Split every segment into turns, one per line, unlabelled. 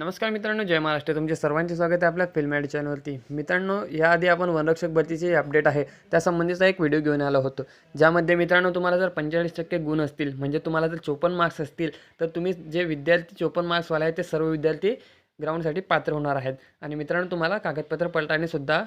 नमस्कार मित्रांनो जय महाराष्ट्र. तुमचे सर्वांचे स्वागत आहे आपल्या फिल्म ॲड चॅनलवरती मित्रांनो याआधी आपण वनरक्षक भरतीची अपडेट आहे त्यासंबंधीचा एक व्हिडिओ घेऊन आलो होतो. ज्यामध्ये मित्रांनो तुम्हाला जर पंचेचाळीस टक्के गुण असतील म्हणजे तुम्हाला जर चोपन्न मार्क्स असतील तर तुम्ही जे विद्यार्थी चोपन्न मार्क्सवाले आहेत ते सर्व विद्यार्थी ग्राउंडसाठी पात्र होणार आहेत. आणि मित्रांनो तुम्हाला कागदपत्र पलटाणेसुद्धा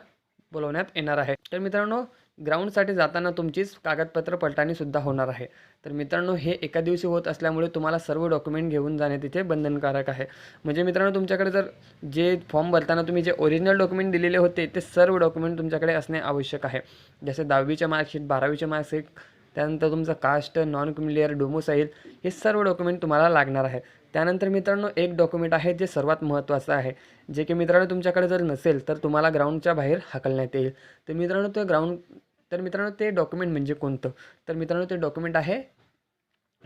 बोलवण्यात येणार आहे. तर मित्रांनो ग्राउंडसाठी जाताना तुमचीच कागदपत्र पलटाणीसुद्धा होणार आहे. तर मित्रांनो हे एका दिवशी होत असल्यामुळे तुम्हाला सर्व डॉक्युमेंट घेऊन जाणे तिथे बंधनकारक आहे. म्हणजे मित्रांनो तुमच्याकडे जर जे फॉर्म भरताना तुम्ही जे ओरिजिनल डॉक्युमेंट दिलेले होते ते सर्व डॉक्युमेंट तुमच्याकडे असणे आवश्यक आहे. जसे दहावीचे मार्कशीट बारावीचे मार्कशीट त्यानंतर तुमचं कास्ट नॉन क्रिमिलियर डोमोसाईल हे सर्व डॉक्युमेंट तुम्हाला लागणार आहे. त्यानंतर मित्रांनो एक डॉक्युमेंट आहे जे सर्वात महत्त्वाचं आहे. जे की मित्रांनो तुमच्याकडे जर नसेल तर तुम्हाला ग्राउंडच्या बाहेर हाकलण्यात येईल. तर मित्रांनो ते ग्राउंड तर मित्रांनो ते डॉक्युमेंट म्हणजे कोणतं? तर मित्रांनो ते डॉक्युमेंट आहे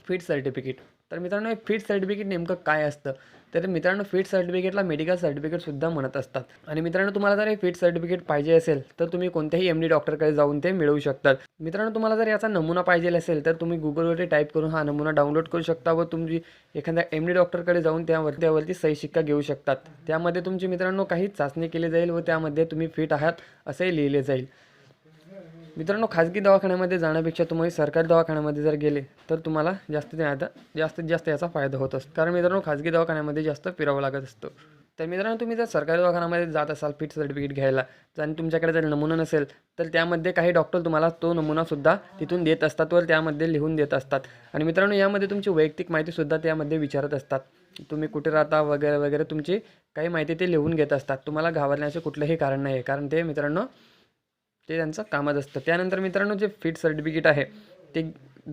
फिट सर्टिफिकेट तर मित्रांनो हे फिट सर्टिफिकेट नेमकं काय असतं? तर मित्रांनो फिट सर्टिफिकेटला मेडिकल सर्टिफिकेटसुद्धा म्हणत असतात. आणि मित्रांनो तुम्हाला जर हे फिट सर्टिफिकेट पाहिजे असेल तर तुम्ही कोणत्याही एम डी डॉक्टरकडे जाऊन ते मिळवू शकतात मित्रांनो तुम्हाला जर याचा नमुना पाहिजे असेल तर तुम्ही गुगलवरती टाईप करून हा नमुना डाउनलोड करू शकता व तुम्ही एखाद्या एम डी डॉक्टरकडे जाऊन त्यावर त्यावरती सही शिक्का घेऊ शकतात. त्यामध्ये तुमची मित्रांनो काही चाचणी केली जाईल व त्यामध्ये तुम्ही फिट आहात असे लिहिले जाईल. मित्रांनो खाजगी दवाखान्यामध्ये जाण्यापेक्षा तुम्ही सरकारी दवाखान्यामध्ये जर गेले तर तुम्हाला जास्तीत जास्त जास्तीत जास्त याचा फायदा होत असतो. कारण मित्रांनो खाजगी दवाखान्यामध्ये जास्त फिरावं लागत असतं. तर मित्रांनो तुम्ही जर सरकारी दवाखान्यामध्ये जात असाल फिट सर्टिफिकेट घ्यायला आणि तुमच्याकडे जर नमुना नसेल तर त्यामध्ये काही डॉक्टर तुम्हाला तो नमुनासुद्धा तिथून देत असतात व त्यामध्ये लिहून देत असतात. आणि मित्रांनो यामध्ये तुमची वैयक्तिक माहितीसुद्धा त्यामध्ये विचारत असतात. तुम्ही कुठे राहता वगैरे वगैरे तुमची काही माहिती ते लिहून घेत असतात. तुम्हाला घाबरण्याचे कुठलंही कारण नाही आहे कारण ते मित्रांनो ते त्यांचं कामच असतं. त्यानंतर मित्रांनो जे फिट सर्टिफिकेट आहे ते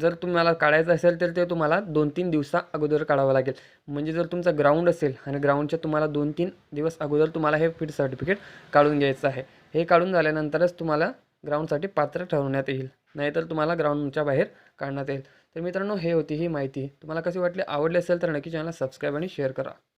जर तुम्हाला काढायचं असेल तर ते तुम्हाला दोन तीन दिवसा अगोदर काढावं लागेल. म्हणजे जर तुमचा ग्राउंड असेल आणि ग्राउंडच्या तुम्हाला दोन तीन दिवस अगोदर तुम्हाला हे फिट सर्टिफिकेट काढून घ्यायचं आहे. हे काढून झाल्यानंतरच तुम्हाला ग्राउंडसाठी पात्र ठरवण्यात येईल. नाहीतर तुम्हाला ग्राउंडच्या बाहेर काढण्यात येईल. तर मित्रांनो हे होती ही माहिती. तुम्हाला कशी वाटली आवडली असेल तर नक्की चॅनलला सबस्क्राईब आणि शेअर करा.